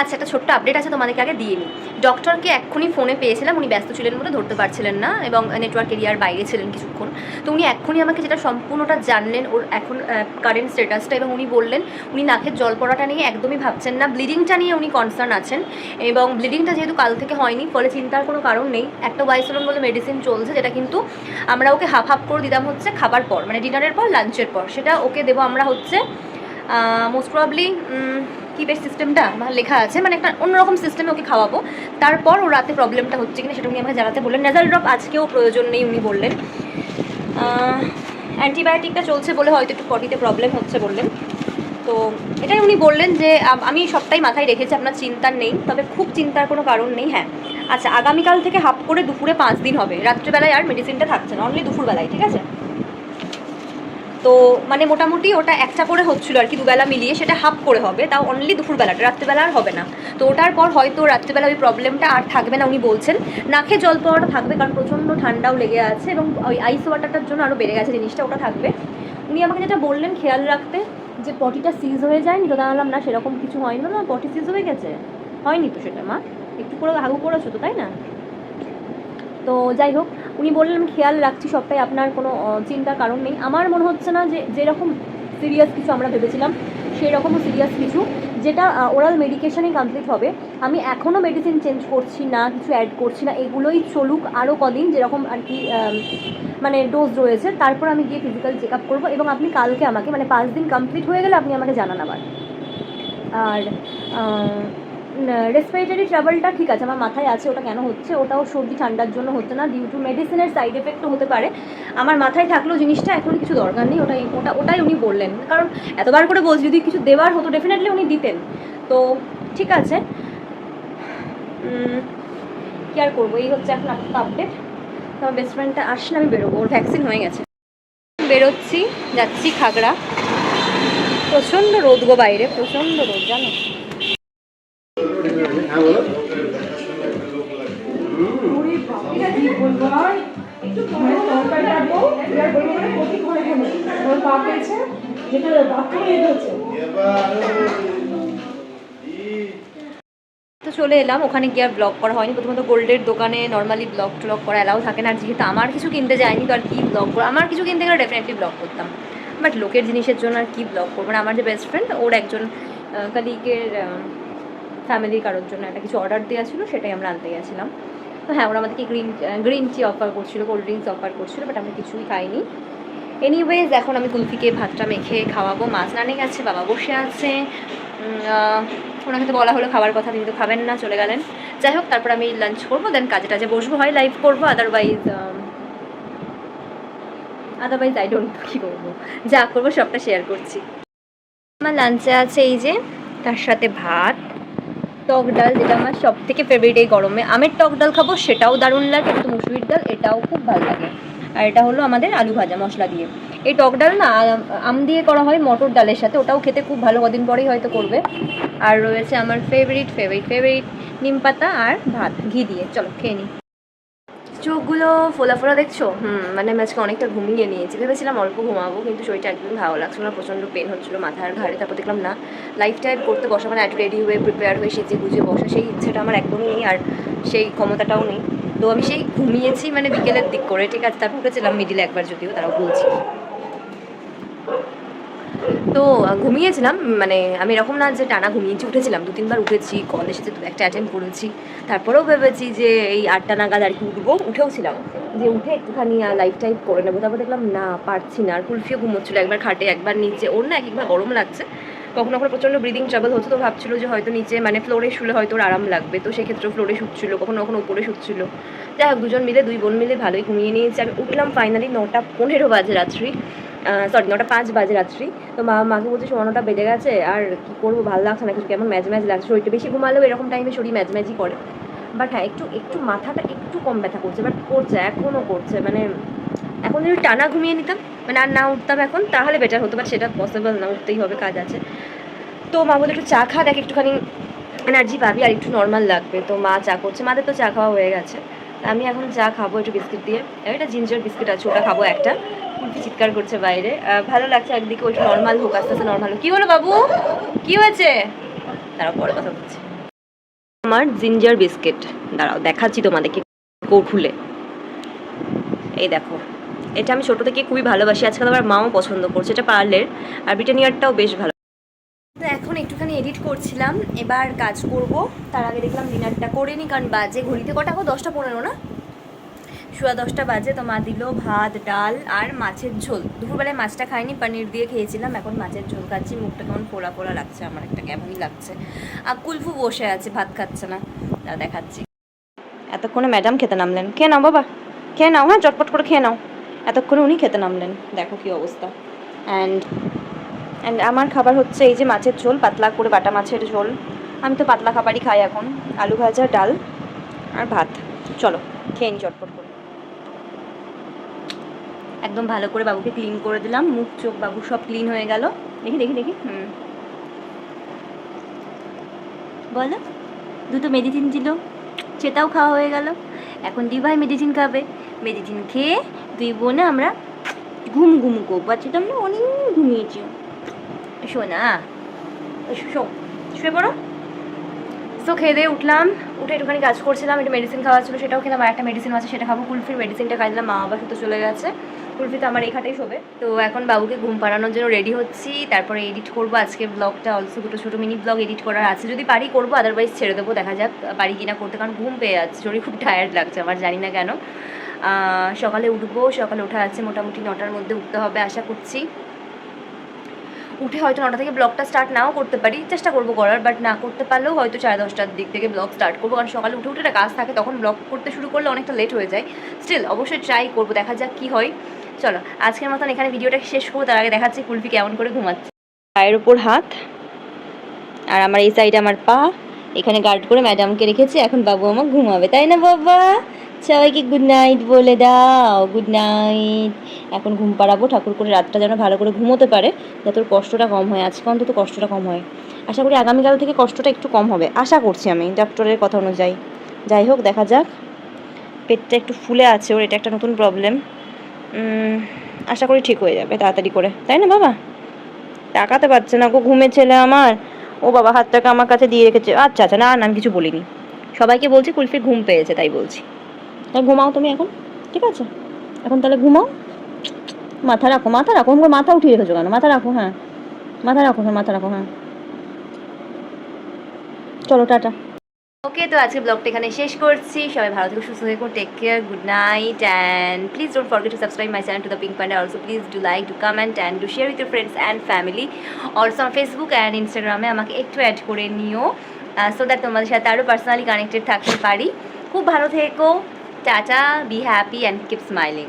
আচ্ছা একটা ছোট্ট আপডেট আছে তোমাদেরকে আগে দিয়ে নিই। ডক্টরকে এক্ষুনি ফোনে পেয়েছিলাম, উনি ব্যস্ত ছিলেন বলে ধরতে পারছিলেন না এবং নেটওয়ার্ক এরিয়ার বাইরে ছিলেন কিছুক্ষণ। তো উনি এক্ষুনি আমাকে যেটা সম্পূর্ণটা জানলেন, ওর এখন কারেন্ট স্ট্যাটাসটা এবং উনি বললেন, উনি নাকের জল পড়াটা নিয়ে একদমই ভাবছেন না। ব্লিডিংটা নিয়ে উনি কনসার্ন আছেন এবং ব্লিডিংটা যেহেতু কাল থেকে হয়নি, ফলে চিন্তার কোনো কারণ নেই। একটা ওয়াইসোলন বলে মেডিসিন চলছে, যেটা কিন্তু আমরা ওকে হাফ হাফ করে দিতাম হচ্ছে খাবার পর মানে ডিনারের পর লাঞ্চের পর। সেটা ওকে দেবো আমরা হচ্ছে মোস্ট প্রবলি কী বেশ সিস্টেমটা আমার লেখা আছে মানে একটা অন্যরকম সিস্টেমে ওকে খাওয়াবো। তারপর ও রাতে প্রবলেমটা হচ্ছে কিনা সেটা উনি আমাকে জানাতে বললেন। নেজাল ড্রপ আজকেও প্রয়োজন নেই উনি বললেন। অ্যান্টিবায়োটিকটা চলছে বলে হয়তো একটু পটিতে প্রবলেম হচ্ছে বললেন। তো এটাই উনি বললেন যে, আমি সবটাই মাথায় রেখেছি, আপনার চিন্তার নেই, তবে খুব চিন্তার কোনো কারণ নেই হ্যাঁ। আচ্ছা আগামীকাল থেকে হাফ করে দুপুরে পাঁচ দিন হবে। রাত্রিবেলায় আর মেডিসিনটা থাকছে না অনলি দুপুরবেলায়, ঠিক আছে? তো মানে মোটামুটি ওটা একটা করে হচ্ছিল আর কি, দুবেলা মিলিয়ে সেটা হাফ করে হবে, তাও অনলি দুপুরবেলাটা, রাত্রিবেলা আর হবে না। তো ওটার পর হয়তো রাত্রিবেলা ওই প্রবলেমটা আর থাকবে না উনি বলছেন। নাকে জল পাওয়াটা থাকবে, কারণ প্রচণ্ড ঠান্ডাও লেগে আছে এবং ওই আইস ওয়াটারটার জন্য আরও বেড়ে গেছে জিনিসটা, ওটা থাকবে। উনি আমাকে যেটা বললেন খেয়াল রাখতে, যে পটিটা সিজ হয়ে যায়নি তো জানালাম না, সেরকম কিছু হয়নি না পটি সিজ হয়ে গেছে। হয়নি তো সেটা, মা। একটু করে হাগু করেছ তো, তাই না? তো যাই হোক উনি বললেন আমি খেয়াল রাখছি সবটাই, আপনার কোনো চিন্তার কারণ নেই। আমার মনে হচ্ছে না যে, যেরকম সিরিয়াস কিছু আমরা ভেবেছিলাম সেই রকমও সিরিয়াস কিছু, যেটা ওরাল মেডিকেশনে কমপ্লিট হবে। আমি এখনও মেডিসিন চেঞ্জ করছি না, কিছু অ্যাড করছি না, এগুলোই চলুক আরও কদিন, যেরকম আর কি মানে ডোজ রয়েছে, তারপর আমি গিয়ে ফিজিক্যাল চেক আপ করব এবং আপনি কালকে আমাকে মানে পাঁচ দিন কমপ্লিট হয়ে গেলে আপনি আমাকে জানান আবার। আর রেসপিরেটরি ট্রাভেলটা ঠিক আছে, আমার মাথায় আছে ওটা কেন হচ্ছে, ওটাও সর্দি ঠান্ডার জন্য হচ্ছে না ডিউ টু মেডিসিনের সাইড এফেক্টও হতে পারে। আমার মাথায় থাকলেও জিনিসটা, এখন কিছু দরকার নেই, ওটাই, ওটা, ওটাই উনি বললেন। কারণ এতবার করে বলছি, যদি কিছু দেওয়ার হতো ডেফিনেটলি উনি দিতেন। তো ঠিক আছে। কি আর করব? এই হচ্ছে এখন আপাতত আপডেট তো আমার বেস্ট ফ্রেন্ডটা আসলে আমি বেরোবো, ওর ভ্যাকসিন হয়ে গেছে। বেরোচ্ছি, যাচ্ছি খাগড়া। প্রচণ্ড রোদ গো বাইরে, প্রচণ্ড রোদ, জানো? তো চলে এলাম, ওখানে গিয়ে আর ব্লগ করা হয়নি। প্রথমত গোল্ডের দোকানে নর্মালি ব্লগ ট্লগ করা এলাও থাকে না, আর যেহেতু আমার কিছু কিনতে যায়নি, তো আর কি ব্লগ করব আমার কিছু কিনতে গেলে ডেফিনেটলি ব্লগ করতাম। বাট লোকের জিনিসের জন্য আর কি ব্লগ করব আমার যে বেস্ট ফ্রেন্ড ওর একজন কালিগের ফ্যামিলির কারোর জন্য একটা কিছু অর্ডার দেওয়া ছিল, সেটাই আমরা আনতে গেছিলাম। তো হ্যাঁ ওরা আমাদেরকে গ্রিন গ্রিন টি অফার করছিল কোল্ড ড্রিঙ্কস অফার করছিল বাট আমরা কিছুই খাইনি। এনিওয়েজ এখন আমি কুলফিকে ভাতটা মেখে খাওয়াবো, মাছ রানে গেছে বাবা বসে আছে। ওনাকে তো বলা হলো খাবার কথা, তিনি তো খাবেন না, চলে গেলেন। যাই হোক, তারপর আমি লাঞ্চ করব দেন কাজে টাজে বসবো, হয় লাইভ করব আদারওয়াইজ আদারওয়াইজ আই ডোন্ট কী করব। যা করব, সবটা শেয়ার করছি। আমার লাঞ্চে আছে এই যে, তার সাথে ভাত। টক ডাল যেটা আমার সব থেকে ফেভারিট এই গরমে। আমের টক ডাল খাব, সেটাও দারুণ লাগে, কিন্তু মুসুরির ডাল, এটাও খুব ভালো লাগে। আর এটা হলো আমাদের আলু ভাজা মশলা দিয়ে। এই টক ডাল না, আম- দিয়ে করা হয় মটর ডালের সাথে, ওটাও খেতে খুব ভালো, কদিন পরেই হয়তো করবে। আর রয়েছে আমার ফেভারিট ফেভারিট ফেভারিট নিম পাতা আর ভাত, ঘি দিয়ে। চলো, খেয়ে নিই। চোখগুলো ফোলা ফোলা দেখছ? হুম মানে আমি আজকে অনেকটা ঘুমিয়ে নিয়েছি। ভেবেছিলাম অল্প ঘুমাবো, কিন্তু শরীরটা একদম ভালো লাগছিল না, প্রচণ্ড পেন হচ্ছিল মাথার ঘাড়ে। তারপর দেখলাম না লাইফ টাইপ করতে বসা মানে একটু রেডি হয়ে প্রিপেয়ার হয়ে সেজে গুজে বসা, সেই ইচ্ছেটা আমার একদমই নেই আর সেই ক্ষমতাটাও নেই। তো আমি সেই ঘুমিয়েছি মানে বিকেলের দিক করে, ঠিক আছে? তারপর উঠেছিলাম মিডিলে একবার যদিও তারাও বলছি। তো ঘুমিয়েছিলাম। মানে আমি এরকম না যে টানা ঘুমিয়েছি, উঠেছিলাম। দু তিনবার উঠেছি কল এসেছে দু একটা অ্যাটেন্ড করেছি। তারপরেও ভেবেছি যে এই আটটা নাগাদ আর কি উঠবো। উঠেও ছিলাম। যে উঠে একটুখানি লাইফ টাইপ করে নেব। তারপর দেখলাম, না, পারছি না। আর কুলফিও ঘুমোচ্ছিল একবার খাটে, একবার নিচে। ওর না এক একবার গরম লাগছে। কখনো কখনো প্রচণ্ড ব্রিদিং ট্রাবল হতো তো ভাবছিল যে হয়তো নিচে মানে ফ্লোরে শুলে হয়তো ওর আরাম লাগবে। তো সেক্ষেত্রে ফ্লোরে শুচ্ছিল, কখনো কখনো উপরে শুচ্ছিল। যাই হোক, দুজন মিলে, দুই বোন মিলে ভালোই ঘুমিয়ে নিয়েছি। আমি উঠলাম ফাইনালি নটা পনেরো বাজে রাত্রি। সরি নটা পাঁচ বাজে রাত্রি। তো মা, মাকে বলছে সোয়ানোটা বেজে গেছে, আর কি করব, ভালো লাগছে না, কিছু কেমন ম্যাচ ম্যাচ লাগছে। শরীরটা বেশি ঘুমালেও এরকম টাইমে শরীর ম্যাচ ম্যাচই করে। বাট হ্যাঁ একটু একটু মাথাটা একটু কম ব্যথা করছে বাট করছে এখনও করছে। মানে এখন যদি টানা ঘুমিয়ে নিতাম মানে আর না উঠতাম এখন, তাহলে বেটার হতো। বাট সেটা পসিবল না, উঠতেই হবে, কাজ আছে। তো মা বলে একটু চা খা, দেখ, একটুখানি এনার্জি পাবি, আর একটু নর্মাল লাগবে। তো মা চা করছে, মাদের তো চা খাওয়া হয়ে গেছে। আমি এখন চা খাব একটু বিস্কিট দিয়ে। এটা জিঞ্জার বিস্কিট আছে, ওটা খাব একটা। চিৎকার করছে বাইরে। ভালো লাগছে একদিকে ওইটা নর্মাল হোক, আস্তে আস্তে নর্মাল হোক। কী হলো বাবু? কী হয়েছে? তারা পরে কথা বলছে। আমার জিঞ্জার বিস্কিট দাঁড়াও, দেখাচ্ছি তোমাদেরকে খুলে এই দেখো, এটা আমি ছোটো থেকে খুবই ভালোবাসি। আজকাল আমার মাও পছন্দ করছে, এটা পার্লের। আর ব্রিটানিয়ারটাও বেশ ভালো। এখন একটুখানি এডিট করছিলাম, এবার কাজ করব। তার আগে দেখলাম ডিনারটা করে নি, কারণ বাজে, ঘড়িতে কটা? এখন দশটা পনেরো না? সোয়া দশটা বাজে তো মা দিল ভাত, ডাল আর মাছের ঝোল। দুপুরবেলায় মাছটা খাইনি, পনির দিয়ে খেয়েছিলাম, এখন মাছের ঝোল খাচ্ছি। মুখটা কেমন পোড়া পোড়া লাগছে, আমার একটা কেমনই লাগছে। আর কুলফু বসে আছে, ভাত খাচ্ছে না। তা দেখাচ্ছি। এতক্ষণে ম্যাডাম খেতে নামলেন। খেয়ে নাও বাবা। খেয়ে নাও হ্যাঁ চটপট করে খেয়ে নাও। এতক্ষণে উনি খেতে নামলেন। দেখো কি অবস্থা। অ্যান্ড অ্যান্ড আমার খাবার হচ্ছে এই যে মাছের ঝোল, পাতলা করে বাটা মাছের ঝোল। আমি তো পাতলা খাবারই খাই এখন। আলু ভাজা, ডাল আর ভাত। চলো, খেয়ে নি চটপট করে। একদম ভালো করে বাবুকে ক্লিন করে দিলাম। মুখ, চোখ বাবু সব ক্লিন হয়ে গেল। দেখি দেখি দেখি। হুম। বলো, দুটো মেডিসিন ছিল, সেটাও খাওয়া হয়ে গেল। এখন দিভাই মেডিসিন খাবে। মেডিসিন খেয়ে দুই বোনে আমরা ঘুম ঘুম করব। আজকে তো আমরা অনেক ঘুমিয়েছি। শোনা, শো, শুয়ে পড়ো। তো খেয়ে দিয়ে উঠলাম। উঠে একটুখানি কাজ করছিলাম, একটু মেডিসিন খাওয়া ছিল, সেটাও খেলাম। আর একটা মেডিসিন আছে, সেটা খাব। কুলফির মেডিসিনটা খাই দিলাম মা বাবা শুধু চলে গেছে। কুলফি তো আমার এখানেই শোবে। তো এখন বাবুকে ঘুম পাড়ানোর জন্য রেডি হচ্ছি। তারপরে এডিট করব। আজকে ব্লগটা অলসো দুটো ছোটো মিনি ব্লগ এডিট করার আছে। যদি পারি করব আদারওয়াইজ ছেড়ে দেবো। দেখা যাক, পারি কিনা করতে। কারণ ঘুম পেয়ে যাচ্ছে। শরীর খুব টায়ার্ড লাগছে আমার, জানি না কেন। সকালে উঠবো। সকালে ওঠা আছে মোটামুটি নটার মধ্যে উঠতে হবে আশা করছি। উঠে হয়তো নটা থেকে ব্লগটা স্টার্ট নাও করতে পারি। চেষ্টা করব করার বাট না করতে পারলেও হয়তো সাড়ে দশটার দিক থেকে ব্লগ স্টার্ট করব। কারণ সকালে উঠে উঠে একটা কাজ থাকে। তখন ব্লগ করতে শুরু করলে অনেকটা লেট হয়ে যায়। স্টিল অবশ্যই ট্রাই করব। দেখা যাক কী হয়। চলো, আজকের মতন এখানে ভিডিওটা শেষ করব, তার আগে দেখাচ্ছি কুলফি কেমন করে ঘুমাচ্ছে। পায়ের ওপর হাত, আর আমার এই সাইডে আমার পা, এখানে গার্ড করে ম্যাডামকে রেখেছি, এখন বাবু আমার ঘুমাবে, তাই না বাবা? সবাইকে গুড নাইট বলে দাও গুড নাইট এখন ঘুম পাড়াবো, ঠাকুর করে রাতটা যেন ভালো করে ঘুমোতে পারে, যাতে ওর কষ্টটা কম হয়, আজকে অন্তত কষ্টটা কম হয়। আশা করি আগামীকাল থেকে কষ্টটা একটু কম হবে, আশা করছি আমি ডক্টরের কথা অনুযায়ী। যাই হোক, দেখা যাক। পেটটা একটু ফুলে আছে ওর, এটা একটা নতুন প্রবলেম আশা করি ঠিক হয়ে যাবে তাড়াতাড়ি করে। তাই না বাবা তাকাতে পারছে না গো ঘুমে ছেলে আমার। ও বাবা হাতটাকে আমার কাছে দিয়ে রেখেছে। আচ্ছা আচ্ছা না না, আমি কিছু বলিনি। সবাইকে বলছি কুলফির ঘুম পেয়েছে, তাই বলছি। তাই ঘুমাও তুমি এখন, ঠিক আছে? এখন তাহলে ঘুমাও। মাথা রাখো মাথা রাখো। আমার মাথা উঠিয়ে রেখেছো কেন? মাথা রাখো হ্যাঁ। মাথা রাখো হ্যাঁ মাথা রাখো হ্যাঁ। চলো, টাটা। ওকে তো আজকে ব্লগটা এখানে শেষ করছি। সবাই ভালো থেকে, সুস্থ থেকো take care good night and please don't forget to subscribe my channel to the Pink Panda also please do like to comment and do share with your friends and family also আমার Facebook and ইনস্টাগ্রামে আমাকে একটু add করে নিও so that তোমাদের সাথে আরও personally connected থাকতে পারি। খুব ভালো থেকো, tata be happy and keep smiling